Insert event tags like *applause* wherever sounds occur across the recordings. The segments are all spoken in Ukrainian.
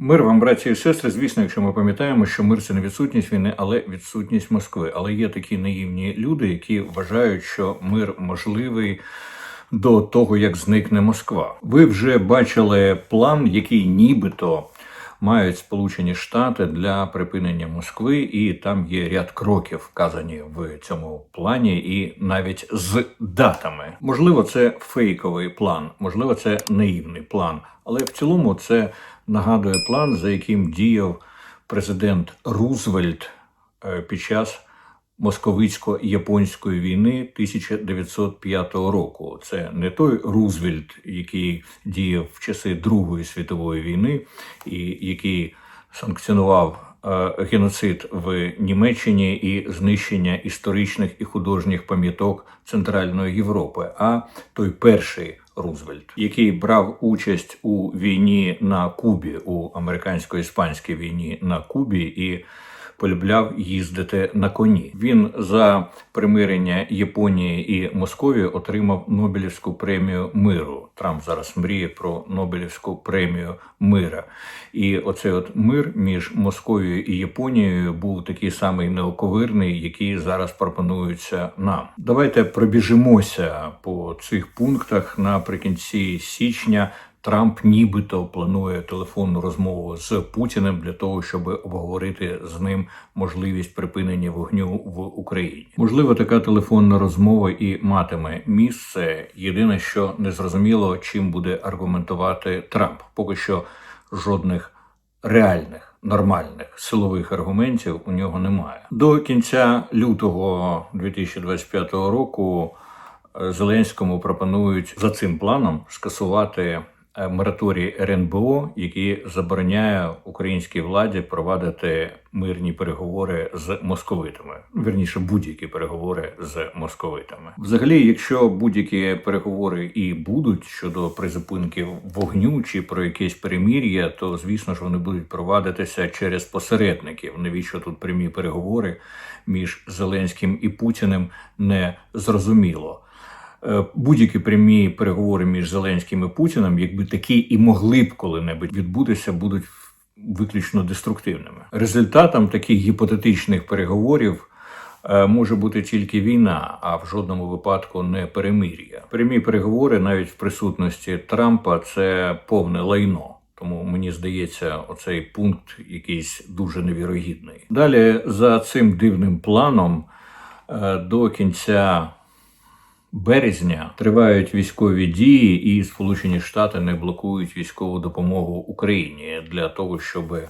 Мир вам, браті і сестри. Звісно, якщо ми пам'ятаємо, що мир це не відсутність війни, але відсутність Москви. Але є такі наївні люди, які вважають, що мир можливий до того, як зникне Москва. Ви вже бачили план, який нібито мають Сполучені Штати для припинення Москви, і там є ряд кроків вказані в цьому плані, і навіть з датами. Можливо, це фейковий план, можливо, це наївний план, але в цілому це нагадує план, за яким діяв президент Рузвельт е, під час московицько-японської війни 1905 року. Це не той Рузвельт, який діяв в часи Другої світової війни і який санкціонував е, геноцид в Німеччині і знищення історичних і художніх пам'яток Центральної Європи, а той перший Рузвельт, який брав участь у війні на Кубі, у американсько-іспанській війні на Кубі і полюбляв їздити на коні. Він за примирення Японії і Московії отримав Нобелівську премію миру. Трамп зараз мріє про Нобелівську премію мира. І оцей от мир між Московією і Японією був такий самий неоковирний, який зараз пропонується нам. Давайте пробіжимося по цих пунктах наприкінці січня. Трамп нібито планує телефонну розмову з Путіним для того, щоб обговорити з ним можливість припинення вогню в Україні. Можливо, така телефонна розмова і матиме місце. Єдине, що не зрозуміло, чим буде аргументувати Трамп. Поки що жодних реальних. Нормальних силових аргументів у нього немає до кінця лютого 2025 року. е, Зеленському пропонують за цим планом скасувати мораторій РНБО, який забороняє українській владі провадити мирні переговори з московитами. Вірніше, будь-які переговори з московитами. Взагалі, якщо будь-які переговори і будуть щодо призупинки вогню чи про якесь перемір'я, то звісно ж вони будуть провадитися через посередників. Навіщо тут прямі переговори між Зеленським і Путіним не зрозуміло. Е, Будь-які прямі переговори між Зеленським і Путіним, якби такі і могли б коли-небудь відбутися, будуть виключно деструктивними. Результатом таких гіпотетичних переговорів е, може бути тільки війна, а в жодному випадку не перемир'я. Прямі переговори, навіть в присутності Трампа, це повне лайно. Тому мені здається, оцей пункт якийсь дуже невірогідний. Далі за цим дивним планом е, до кінця березня тривають військові дії, і Сполучені Штати не блокують військову допомогу Україні для того, щоб е,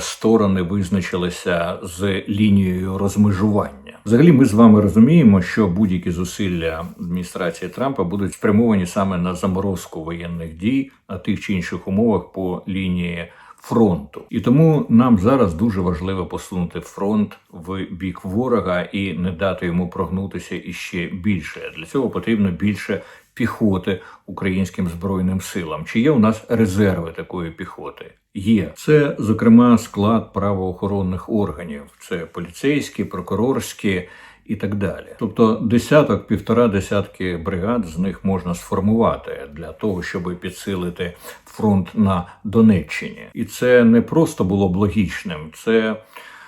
сторони визначилися з лінією розмежування. Взагалі, ми з вами розуміємо, що будь-які зусилля адміністрації Трампа будуть спрямовані саме на заморозку воєнних дій на тих чи інших умовах по лінії фронту. І тому нам зараз дуже важливо посунути фронт в бік ворога і не дати йому прогнутися іще більше. Для цього потрібно більше піхоти українським збройним силам. Чи є у нас резерви такої піхоти? Є це, зокрема, склад правоохоронних органів: це поліцейські, прокурорські. І так далі, тобто десяток, півтора десятки бригад з них можна сформувати для того, щоб підсилити фронт на Донеччині, і це не просто було б логічним, це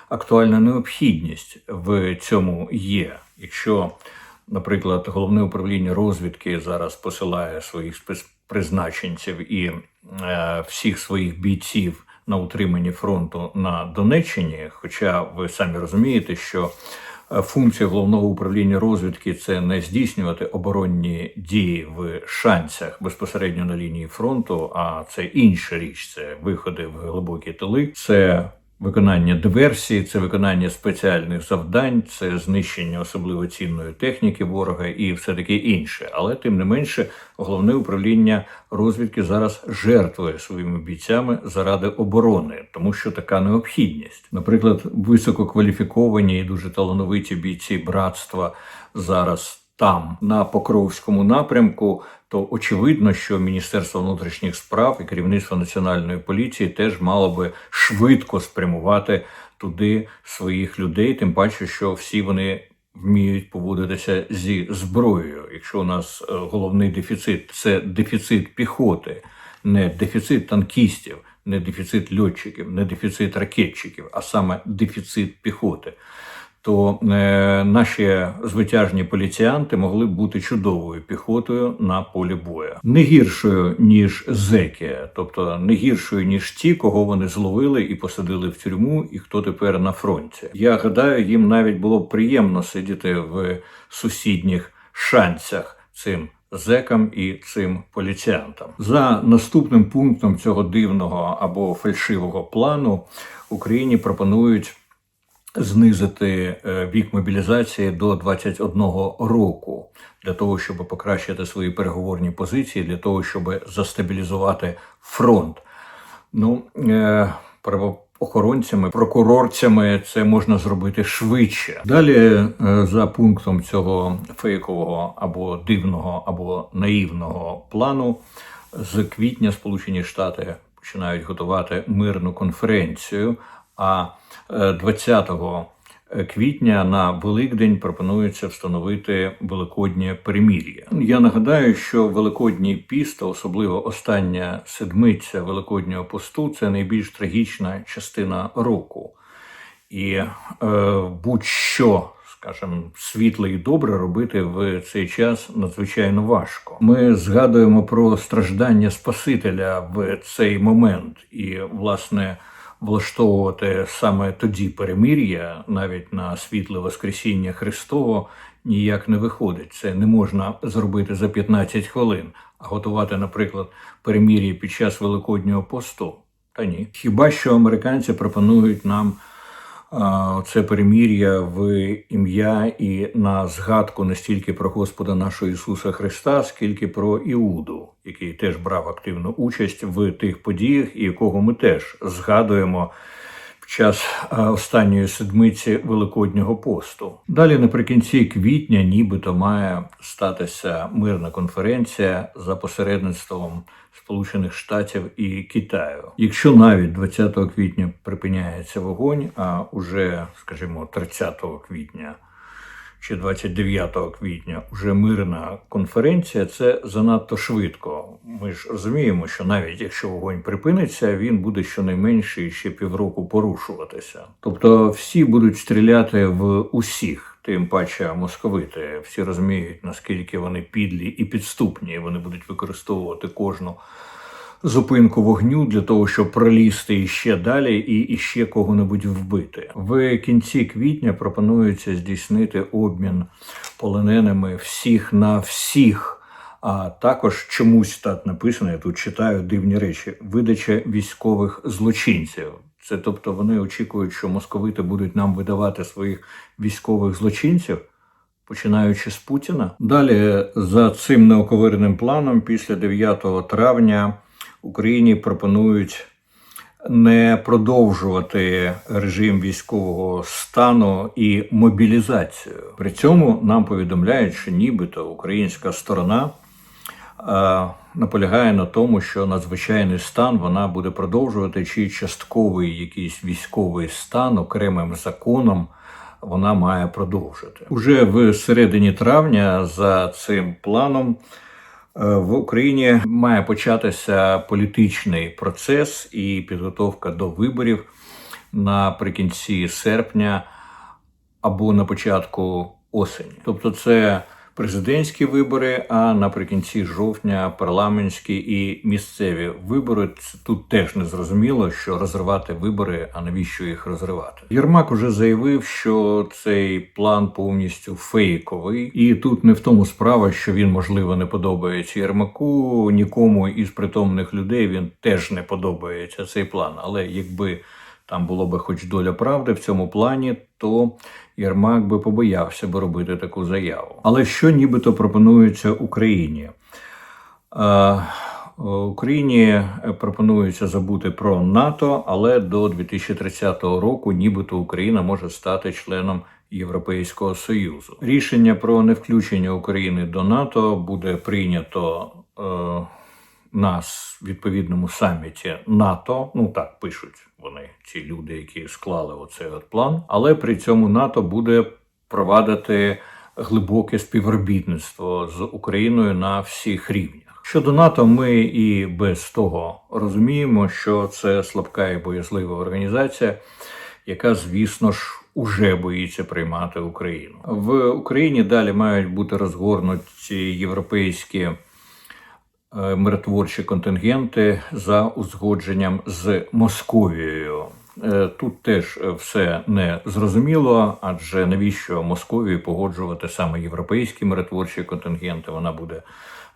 актуальна необхідність в цьому є. Якщо, наприклад, головне управління розвідки зараз посилає своїх спецпризначенців і е, всіх своїх бійців на утриманні фронту на Донеччині, хоча ви самі розумієте, що Функція головного управління розвідки це не здійснювати оборонні дії в шанцях безпосередньо на лінії фронту, а це інша річ. Це виходи в глибокі тили, це виконання диверсії, це виконання спеціальних завдань, це знищення особливо цінної техніки ворога і все таке інше. Але тим не менше, головне управління розвідки зараз жертвує своїми бійцями заради оборони, тому що така необхідність. Наприклад, висококваліфіковані і дуже талановиті бійці братства зараз. Там на Покровському напрямку, то очевидно, що Міністерство внутрішніх справ і керівництво національної поліції теж мало би швидко спрямувати туди своїх людей, тим паче, що всі вони вміють поводитися зі зброєю. Якщо у нас е, головний дефіцит це дефіцит піхоти, не дефіцит танкістів. не дефіцит льотчиків, не дефіцит ракетчиків, а саме дефіцит піхоти. То е, наші звитяжні поліціянти могли бути чудовою піхотою на полі бою, не гіршою ніж зеки, тобто не гіршою ніж ті, кого вони зловили і посадили в тюрму, і хто тепер на фронті. Я гадаю, їм навіть було б приємно сидіти в сусідніх шанцях цим зекам і цим поліціянтам. За наступним пунктом цього дивного або фальшивого плану Україні пропонують знизити е, вік мобілізації до 21 року для того, щоб покращити свої переговорні позиції, для того, щоб застабілізувати фронт. Ну, е, правоохоронцями, прокурорцями це можна зробити швидше. Далі, е, за пунктом цього фейкового або дивного, або наївного плану, з квітня Сполучені Штати починають готувати мирну конференцію. А е, 20 квітня на Великдень пропонується встановити великоднє перемір'я. Я нагадаю, що Великодній піст, особливо остання седмиця Великоднього посту, це найбільш трагічна частина року. І е, будь-що, скажімо, світле і добре робити в цей час надзвичайно важко. Ми згадуємо про страждання Спасителя в цей момент, і власне влаштовувати саме тоді перемир'я, навіть на світле Воскресіння Христово, ніяк не виходить. Це не можна зробити за 15 хвилин, а готувати, наприклад, перемир'я під час Великоднього посту. Та ні. Хіба що американці пропонують нам це перемір'я в ім'я і на згадку не стільки про Господа нашого Ісуса Христа, скільки про Іуду, який теж брав активну участь в тих подіях, і якого ми теж згадуємо час останньої седмиці Великоднього посту. Далі, наприкінці квітня, нібито має статися мирна конференція за посередництвом Сполучених Штатів і Китаю. Якщо навіть 20 квітня припиняється вогонь, а уже, скажімо, 30 квітня чи 29 квітня вже мирна конференція, це занадто швидко. Ми ж розуміємо, що навіть якщо вогонь припиниться, він буде щонайменше ще півроку порушуватися. Тобто всі будуть стріляти в усіх. Тим паче московити всі розуміють, наскільки вони підлі і підступні. Вони будуть використовувати кожну зупинку вогню для того, щоб пролізти іще далі і іще кого-небудь вбити. В кінці квітня пропонується здійснити обмін полоненими всіх на всіх. А також чомусь так написано, я тут читаю дивні речі: видача військових злочинців. Це тобто вони очікують, що московити будуть нам видавати своїх військових злочинців, починаючи з Путіна. Далі, за цим неоковирним планом, після 9 травня Україні пропонують не продовжувати режим військового стану і мобілізацію. При цьому нам повідомляють, що нібито українська сторона е, наполягає на тому, що надзвичайний стан вона буде продовжувати, чи частковий якийсь військовий стан окремим законом. Вона має продовжити уже в середині травня. За цим планом в Україні має початися політичний процес і підготовка до виборів наприкінці серпня або на початку осені. Тобто, це президентські вибори, а наприкінці жовтня парламентські і місцеві вибори. Тут теж не зрозуміло, що розривати вибори, а навіщо їх розривати. Єрмак уже заявив, що цей план повністю фейковий, і тут не в тому справа, що він можливо не подобається Єрмаку. Нікому із притомних людей він теж не подобається цей план. Але якби там було би хоч доля правди в цьому плані, то Єрмак би побоявся би робити таку заяву. Але що нібито пропонується Україні? Е, Україні пропонується забути про НАТО, але до 2030 року, нібито Україна може стати членом Європейського союзу. Рішення про невключення України до НАТО буде прийнято. Е, на відповідному саміті НАТО, ну так пишуть вони, ці люди, які склали оцей от план, але при цьому НАТО буде провадити глибоке співробітництво з Україною на всіх рівнях. Щодо НАТО, ми і без того розуміємо, що це слабка і боязлива організація, яка, звісно ж, уже боїться приймати Україну. В Україні далі мають бути розгорнуті європейські миротворчі контингенти за узгодженням з Московією. Е, Тут теж е, все не зрозуміло, адже навіщо Московії погоджувати саме європейські миротворчі контингенти? Вона буде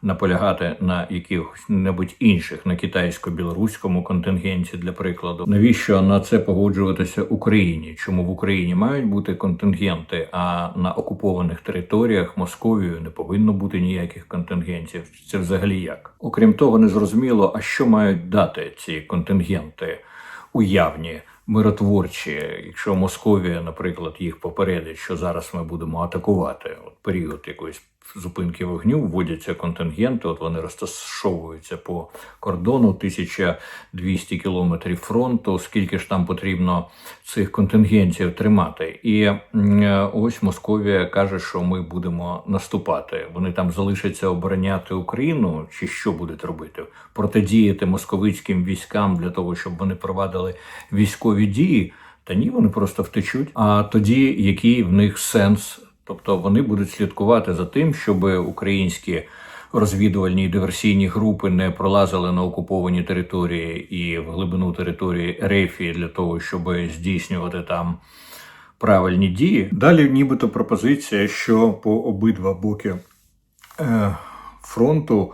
наполягати на яких-небудь інших, на китайсько-білоруському контингенті, для прикладу. Навіщо на це погоджуватися Україні? Чому в Україні мають бути контингенти, а на окупованих територіях Московією не повинно бути ніяких контингентів? Це взагалі як? Окрім того, не зрозуміло, а що мають дати ці контингенти уявні. Миротворчі, якщо Московія, наприклад, їх попередить, що зараз ми будемо атакувати, от період якоїсь зупинки вогню, вводяться контингенти, от вони розташовуються по кордону 1200 кілометрів фронту, скільки ж там потрібно цих контингентів тримати. І ось Московія каже, що ми будемо наступати. Вони там залишаться обороняти Україну, чи що будуть робити? Протидіяти московицьким військам для того, щоб вони провадили військові дії. Та ні, вони просто втечуть. А тоді який в них сенс? Тобто вони будуть слідкувати за тим, щоб українські розвідувальні і диверсійні групи не пролазили на окуповані території і в глибину території Рефії для того, щоб здійснювати там правильні дії. Далі, нібито пропозиція, що по обидва боки е, фронту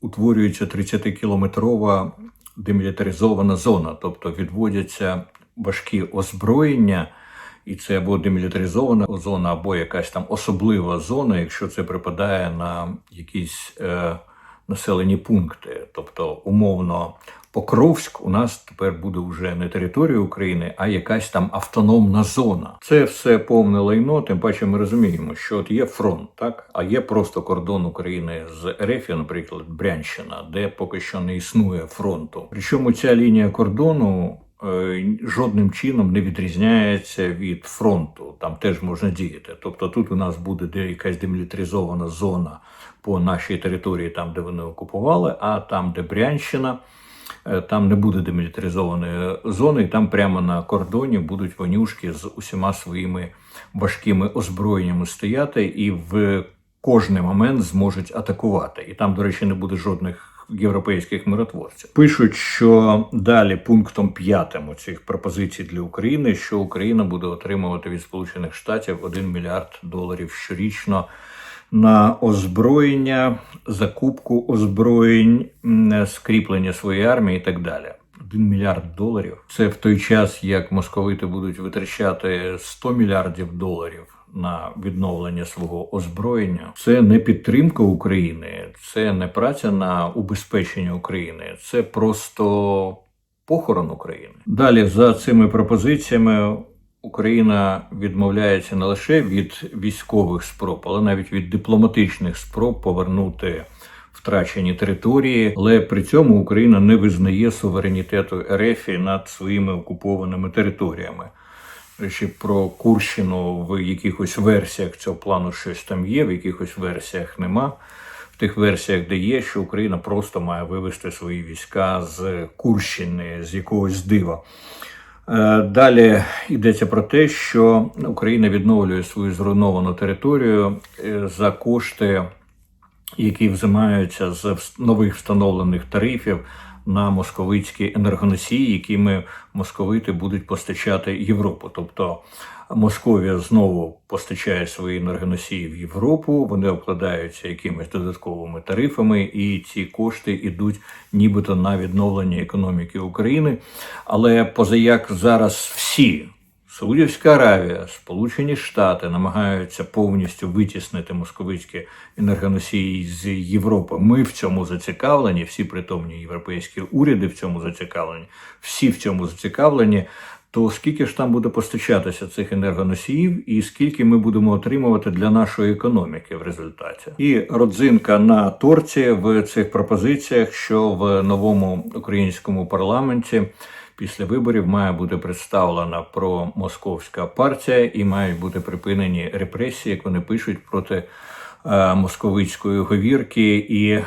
утворюється 30-кілометрова демілітаризована зона, тобто відводяться важкі озброєння, і це або демілітаризована зона, або якась там особлива зона, якщо це припадає на якісь е, населені пункти. Тобто, умовно, Покровськ у нас тепер буде вже не територія України, а якась там автономна зона. Це все повне лайно. Тим паче ми розуміємо, що от є фронт, так а є просто кордон України з РФ, наприклад, Брянщина, де поки що не існує фронту. Причому ця лінія кордону. Е, Жодним чином не відрізняється від фронту, там теж можна діяти. Тобто тут у нас буде якась демілітаризована зона по нашій території, там де вони окупували, а там, де Брянщина, Е, Там не буде демілітаризованої зони, і там прямо на кордоні будуть вонюшки з усіма своїми важкими озброєннями стояти і в кожний момент зможуть атакувати. І там, до речі, не буде жодних європейських миротворців. Пишуть, що далі пунктом п'ятим у цих пропозицій для України, що Україна буде отримувати від Сполучених Штатів 1 мільярд доларів щорічно на озброєння, закупку озброєнь, скріплення своєї армії і так далі. Один мільярд доларів. Це в той час, як московити будуть витрачати 100 мільярдів доларів на відновлення свого озброєння. Це не підтримка України, це не праця на убезпечення України, це просто похорон України. Далі за цими пропозиціями Україна відмовляється не лише від військових спроб, але навіть від дипломатичних спроб повернути втрачені території. Але при цьому Україна не визнає суверенітету РФ над своїми окупованими територіями. Речі, про Курщину в якихось версіях цього плану щось там є, в якихось версіях нема. В тих версіях, де є, що Україна просто має вивести свої війська з Курщини, з якогось дива. Е, Далі йдеться про те, що Україна відновлює свою зруйновану територію е, за кошти, які взимаються з нових встановлених тарифів на московицькі енергоносії, якими московити будуть постачати Європу. Тобто Московія знову постачає свої енергоносії в Європу, вони обкладаються якимись додатковими тарифами, і ці кошти йдуть нібито на відновлення економіки України. Але позаяк зараз всі Саудівська Аравія, Сполучені Штати намагаються повністю витіснити московицькі енергоносії з Європи. Ми в цьому зацікавлені, всі притомні європейські уряди в цьому зацікавлені, всі в цьому зацікавлені. То скільки ж там буде постачатися цих енергоносіїв, і скільки ми будемо отримувати для нашої економіки в результаті? І родзинка на торті в цих пропозиціях, що в новому українському парламенті після виборів має бути представлена промосковська партія і мають бути припинені репресії, як вони пишуть проти е, московицької говірки і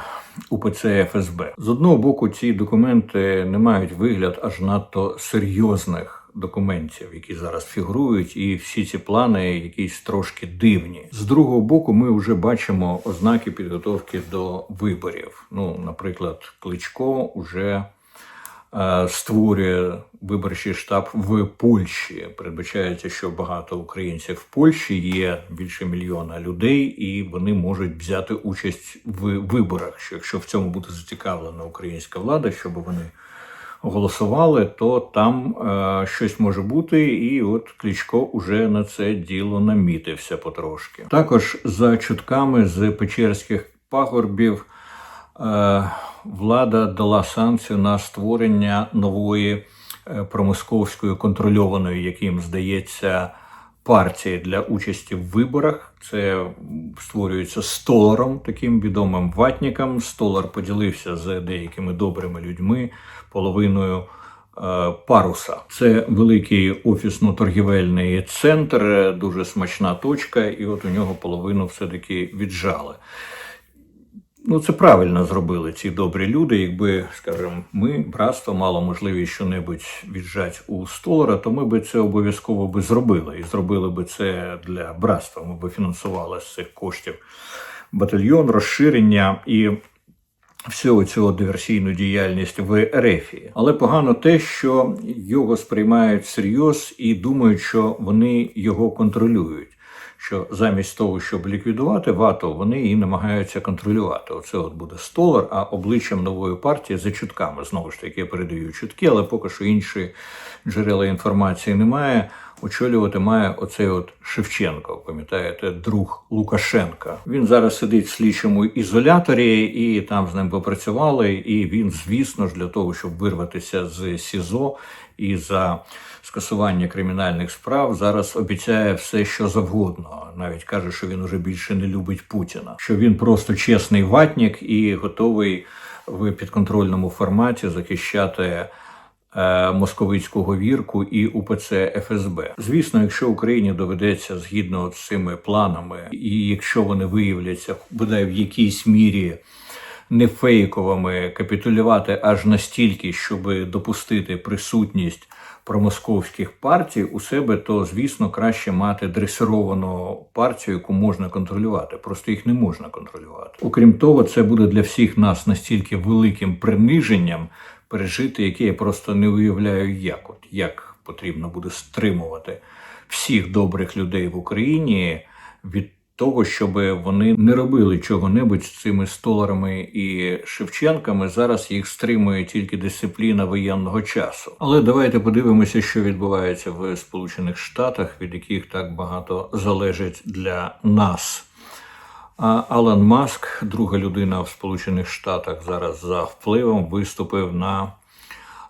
УПЦ ФСБ. З одного боку, ці документи не мають вигляд аж надто серйозних. Документів, які зараз фігурують, і всі ці плани якісь трошки дивні. З другого боку, ми вже бачимо ознаки підготовки до виборів. Ну, наприклад, Кличко вже створює виборчий штаб в Польщі. Передбачається, що багато українців в Польщі є більше мільйона людей, і вони можуть взяти участь в виборах. Що якщо в цьому буде зацікавлена українська влада, щоб вони голосували, то там е, щось може бути, і от Кличко уже на це діло намітився потрошки. Також за чутками з Печерських пагорбів е, влада дала санкцію на створення нової е, промосковської контрольованої, яким здається. Партії для участі в виборах це створюється столаром, таким відомим ватником. Столар поділився з деякими добрими людьми половиною е, паруса. Це великий офісно-торгівельний центр, дуже смачна точка, і от у нього половину все-таки віджали. Ну, це правильно зробили ці добрі люди. Якби, скажімо, ми, братство, мало можливість щонебудь віджати у столара, то ми би це обов'язково би зробили. І зробили би це для братства. Ми би фінансували з цих коштів батальйон, розширення і всього цього диверсійну діяльність в Ерефії. Але погано те, що його сприймають всерйоз і думають, що вони його контролюють. Що замість того, щоб ліквідувати вату, вони її намагаються контролювати. Оце от буде столар, а обличчям нової партії за чутками. Знову ж таки, я передаю чутки, але поки що інші джерела інформації немає. Очолювати має оцей от Шевченко, пам'ятаєте, друг Лукашенка. Він зараз сидить в слідчому ізоляторі, і там з ним попрацювали. І він, звісно ж, для того, щоб вирватися з СІЗО і за скасування кримінальних справ, зараз обіцяє все, що завгодно. Навіть каже, що він уже більше не любить Путіна, що він просто чесний ватник і готовий в підконтрольному форматі захищати. Е, московицьку говірку і УПЦ ФСБ. Звісно, якщо Україні доведеться згідно з цими планами, і якщо вони виявляться бодай в якійсь мірі не фейковими, капітулювати аж настільки, щоб допустити присутність промосковських партій у себе, то звісно краще мати дресировану партію, яку можна контролювати. Просто їх не можна контролювати. Окрім того, це буде для всіх нас настільки великим приниженням пережити, яке я просто не уявляю, як от як потрібно буде стримувати всіх добрих людей в Україні від того, щоб вони не робили чого-небудь з цими столарами і Шевченками. Зараз їх стримує тільки дисципліна воєнного часу. Але давайте подивимося, що відбувається в Сполучених Штатах, від яких так багато залежить для нас. А Алан Маск, друга людина в Сполучених Штатах, зараз за впливом виступив на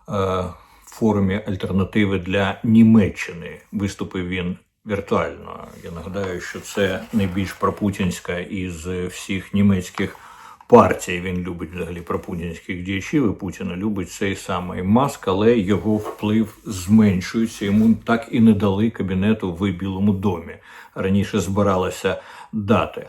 е, форумі альтернативи для Німеччини. Виступив він віртуально. Я нагадаю, що це найбільш пропутінська із всіх німецьких партій. Він любить взагалі пропутінських діячів. і Путіна любить цей самий маск, але його вплив зменшується. Йому так і не дали кабінету в Білому домі. Раніше збиралися дати.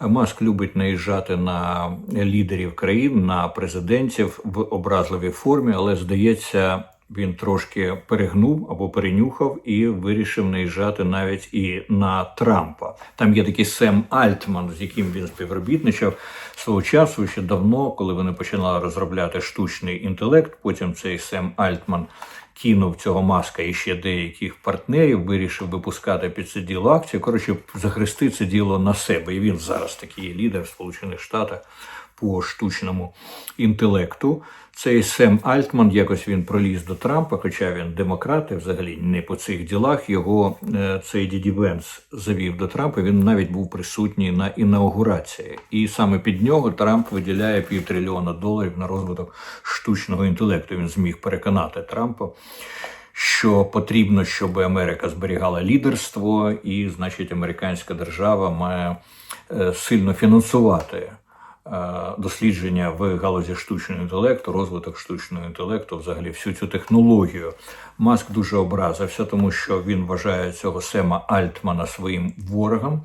Маск любить наїжджати на лідерів країн, на президентів в образливій формі, але здається, він трошки перегнув або перенюхав і вирішив наїжджати навіть і на Трампа. Там є такий Сем Альтман, з яким він співробітничав свого часу ще давно, коли вони починали розробляти штучний інтелект. Потім цей Сем Альтман кинув цього маска і ще деяких партнерів, вирішив випускати під це діло акцію. Коротше, захрести це діло на себе. І він зараз такий лідер в Сполучених Штатах по штучному інтелекту. Цей Сем Альтман, якось він проліз до Трампа, хоча він демократ, і взагалі не по цих ділах. Його е, цей Діді Венс завів до Трампа. Він навіть був присутній на інаугурації. І саме під нього Трамп виділяє півтрильйона доларів на розвиток штучного інтелекту. Він зміг переконати Трампа. Що потрібно, щоб Америка зберігала лідерство, і, значить, американська держава має е, сильно фінансувати дослідження в галузі штучного інтелекту, розвиток штучного інтелекту, взагалі всю цю технологію. Маск дуже образився, тому що він вважає цього Сема Альтмана своїм ворогом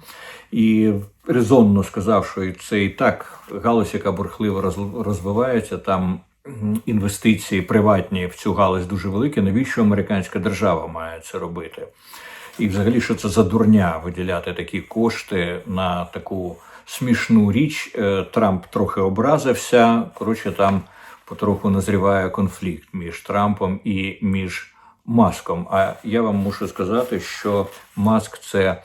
і резонно сказав, що це і так галузь, яка бурхливо роз- розвивається, там інвестиції приватні в цю галузь дуже великі. Навіщо американська держава має це робити? І взагалі, що це за дурня виділяти такі кошти на таку смішну річ. Е, Трамп трохи образився. Коротше, там потроху назріває конфлікт між Трампом і між Маском. А я вам мушу сказати, що Маск це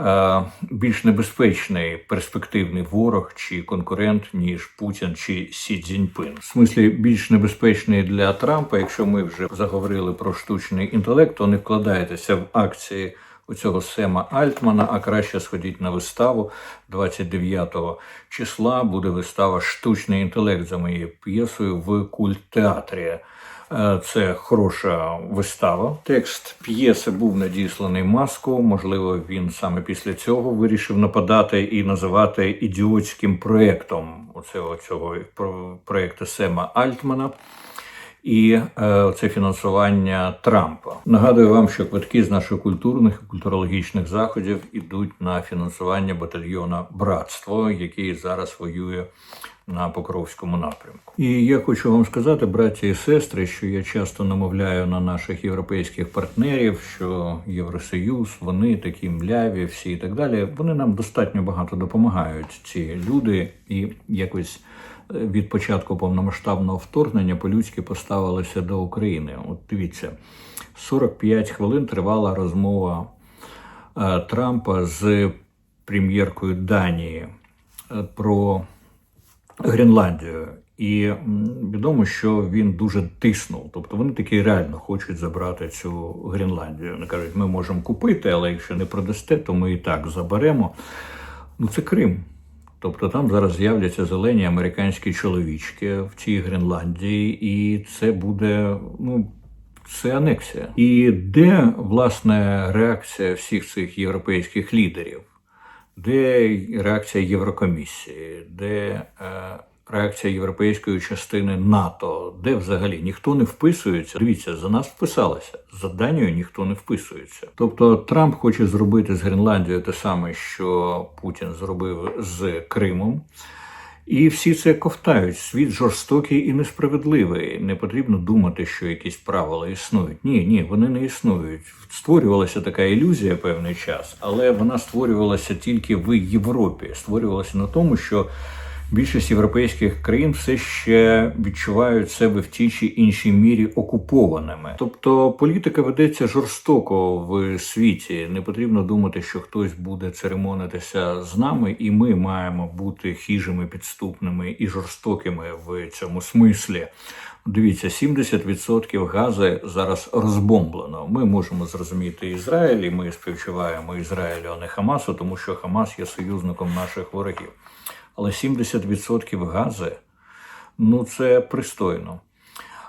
е, більш небезпечний перспективний ворог чи конкурент, ніж Путін чи Сі Цзіньпин. В смислі більш небезпечний для Трампа, якщо ми вже заговорили про штучний інтелект, то не вкладайтеся в акції оцього Сема Альтмана, а краще сходіть на виставу 29 числа. Буде вистава Штучний інтелект за моєю п'єсою в культтеатрі. Е, Це хороша вистава. Текст п'єси був надісланий маску. Можливо, він саме після цього вирішив нападати і називати ідіотським проєктом цього проєкту Сема Альтмана. І е, це фінансування Трампа. Нагадую вам, що квитки з наших культурних і культурологічних заходів ідуть на фінансування батальйона Братство, який зараз воює на Покровському напрямку. І я хочу вам сказати, браті і сестри, що я часто намовляю на наших європейських партнерів, що Євросоюз, вони такі мляві, всі і так далі. Вони нам достатньо багато допомагають. Ці люди, і якось від початку повномасштабного вторгнення по-людськи поставилися до України. От дивіться, 45 хвилин тривала розмова е, Трампа з прем'єркою Данії е, про Гренландію. І відомо, що він дуже тиснув. Тобто вони таки реально хочуть забрати цю Гренландію. Вони кажуть, ми можемо купити, але якщо не продасте, то ми і так заберемо. Ну, це Крим. Тобто там зараз з'являться зелені американські чоловічки в цій Гренландії, і це буде ну. Це анексія. І де власне реакція всіх цих європейських лідерів? Де реакція Єврокомісії, де е, реакція європейської частини НАТО, де взагалі ніхто не вписується. Дивіться, за нас вписалися, за Данію ніхто не вписується. Тобто Трамп хоче зробити з Гренландією те саме, що Путін зробив з Кримом. І всі це ковтають. Світ жорстокий і несправедливий. Не потрібно думати, що якісь правила існують. Ні, ні, вони не існують. Створювалася така ілюзія певний час, але вона створювалася тільки в Європі. Створювалася на тому, що більшість європейських країн все ще відчувають себе в тій чи іншій мірі окупованими. Тобто політика ведеться жорстоко в світі. Не потрібно думати, що хтось буде церемонитися з нами, і ми маємо бути хижими, підступними і жорстокими в цьому смислі. Дивіться, 70% гази зараз розбомблено. Ми можемо зрозуміти Ізраїль, і ми співчуваємо Ізраїлю, а не Хамасу, тому що Хамас є союзником наших ворогів. Але 70% гази ну це пристойно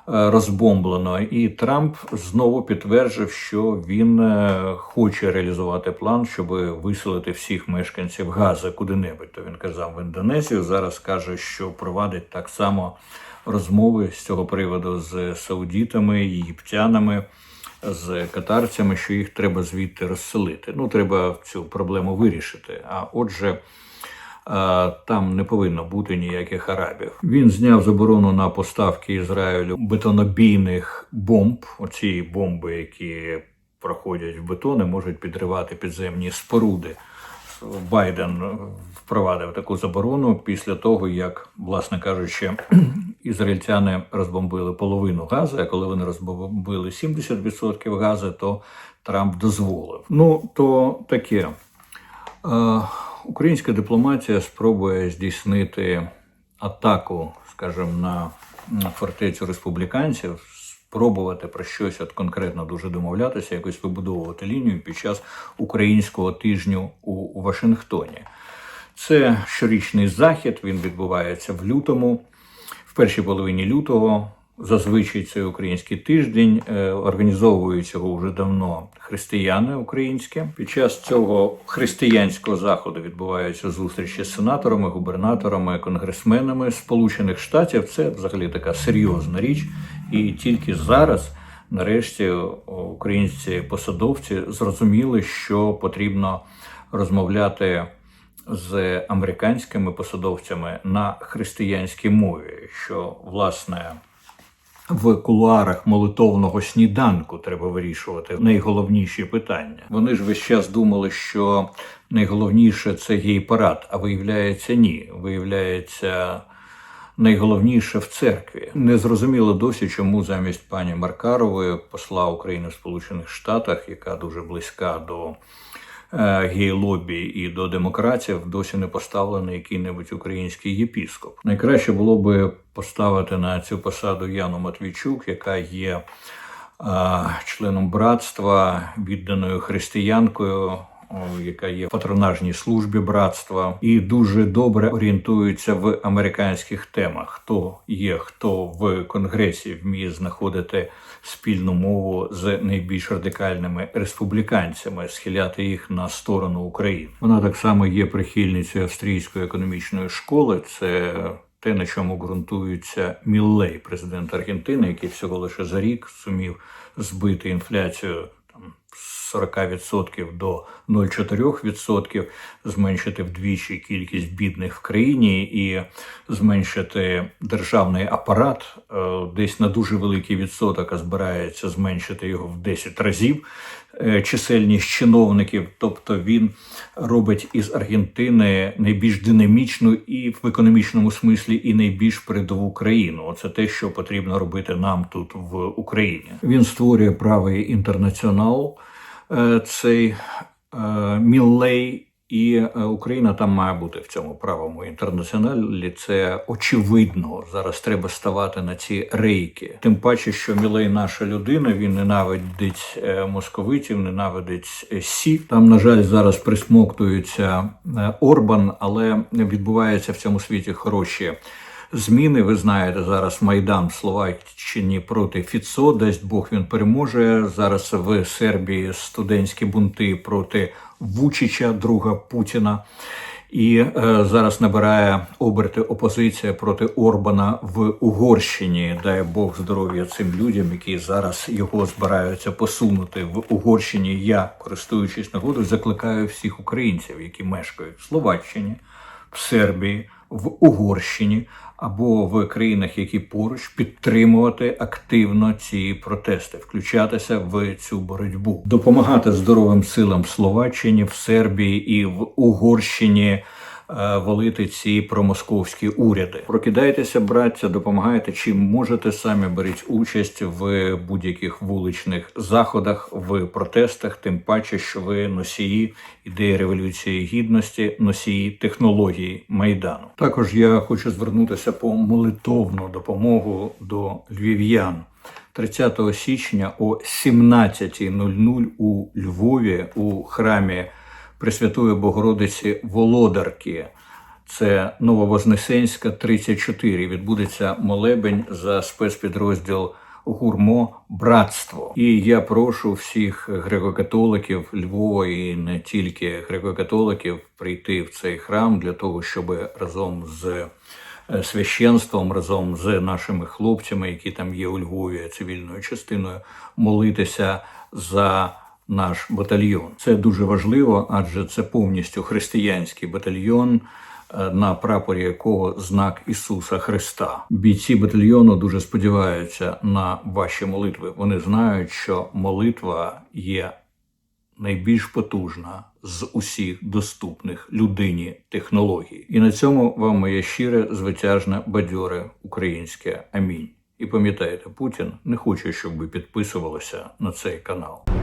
е, розбомблено. І Трамп знову підтверджив, що він е, хоче реалізувати план, щоб виселити всіх мешканців Гази куди-небудь. То він казав в Індонезію. Зараз каже, що провадить так само розмови з цього приводу з саудітами, єгиптянами. З катарцями, що їх треба звідти розселити. Ну, треба цю проблему вирішити. А отже, там не повинно бути ніяких арабів. Він зняв заборону на поставки Ізраїлю бетонобійних бомб. Оці бомби, які проходять в бетони, можуть підривати підземні споруди. Байден впровадив таку заборону після того, як, власне кажучи, *clears throat* ізраїльтяни розбомбили половину газу, а коли вони розбомбили 70% газу, то Трамп дозволив. Ну, то таке. Українська дипломатія спробує здійснити атаку, скажімо, на фортецю республіканців, спробувати про щось от конкретно дуже домовлятися, якось вибудовувати лінію під час українського тижню у Вашингтоні. Це щорічний захід. Він відбувається в лютому. В першій половині лютого Зазвичай цей український тиждень е, організовують його вже давно християни українські. Під час цього християнського заходу відбуваються зустрічі з сенаторами, губернаторами, конгресменами Сполучених Штатів. Це взагалі така серйозна річ, і тільки зараз. Нарешті українці посадовці зрозуміли, що потрібно розмовляти з американськими посадовцями на християнській мові, що власне в кулуарах молитовного сніданку треба вирішувати найголовніші питання. Вони ж весь час думали, що найголовніше це гей-парад, а виявляється, ні. Виявляється. Найголовніше в церкві не зрозуміло досі, чому замість пані Маркарової, посла України в Сполучених Штатах, яка дуже близька до гей-лобі і до демократів, досі не поставлений який-небудь український єпіскоп. Найкраще було би поставити на цю посаду Яну Матвійчук, яка є е, членом братства, відданою християнкою. О, Яка є в патронажній службі братства і дуже добре орієнтується в американських темах. Хто є, хто в конгресі вміє знаходити спільну мову з найбільш радикальними республіканцями, схиляти їх на сторону України. Вона так само є прихильницею австрійської економічної школи. Це те, на чому ґрунтується Міллей, президент Аргентини, який всього лише за рік зумів збити інфляцію там з 40% до 0,4%, зменшити вдвічі кількість бідних в країні і зменшити державний апарат е, десь на дуже великий відсоток, а збирається зменшити його в 10 разів. Е, Чисельність чиновників, тобто він робить із Аргентини найбільш динамічну і в економічному смислі, і найбільш передову країну. Оце те, що потрібно робити нам тут в Україні. Він створює правий інтернаціонал, е, цей е, Міллей. І е, Україна там має бути в цьому правому інтернаціоналі. Це очевидно. Зараз треба ставати на ці рейки. Тим паче, що Мілей наша людина. Він ненавидить е, московитів, ненавидить е, Сі. Там, на жаль, зараз присмоктується Орбан, але відбуваються в цьому світі хороші. Зміни, ви знаєте, зараз Майдан в Словаччині проти Фіцо, дасть Бог він переможе. Зараз в Сербії студентські бунти проти Вучича, друга Путіна. І е, зараз набирає оберти опозиція проти Орбана в Угорщині. Дай Бог здоров'я цим людям, які зараз його збираються посунути в Угорщині. Я, користуючись нагодою, закликаю всіх українців, які мешкають в Словаччині, в Сербії, в Угорщині або в країнах, які поруч, підтримувати активно ці протести, включатися в цю боротьбу, допомагати здоровим силам в Словаччині, в Сербії і в Угорщині. Е, Валити ці промосковські уряди. Прокидайтеся, браття, допомагайте чим можете самі беріть участь в будь-яких вуличних заходах, в протестах, тим паче, що ви носії ідеї революції гідності, носії технології майдану. Також я хочу звернутися по молитовну допомогу до львів'ян. 30 січня о 17.00 у Львові у храмі Пресвятої Богородиці Володарки. Це Нововознесенська, 34. Відбудеться молебень за спецпідрозділ Гурмо Братство. І я прошу всіх греко-католиків Львова і не тільки греко-католиків прийти в цей храм для того, щоб разом з е, священством, разом з нашими хлопцями, які там є у Львові, цивільною частиною, молитися за наш батальйон. Це дуже важливо, адже це повністю християнський батальйон. е, На прапорі якого знак Ісуса Христа. Бійці батальйону дуже сподіваються на ваші молитви. Вони знають, що молитва є найбільш потужна з усіх доступних людині технологій. І на цьому вам моє щире, звитяжне, бадьоре українське амінь. І пам'ятайте, Путін не хоче, щоб ви підписувалися на цей канал.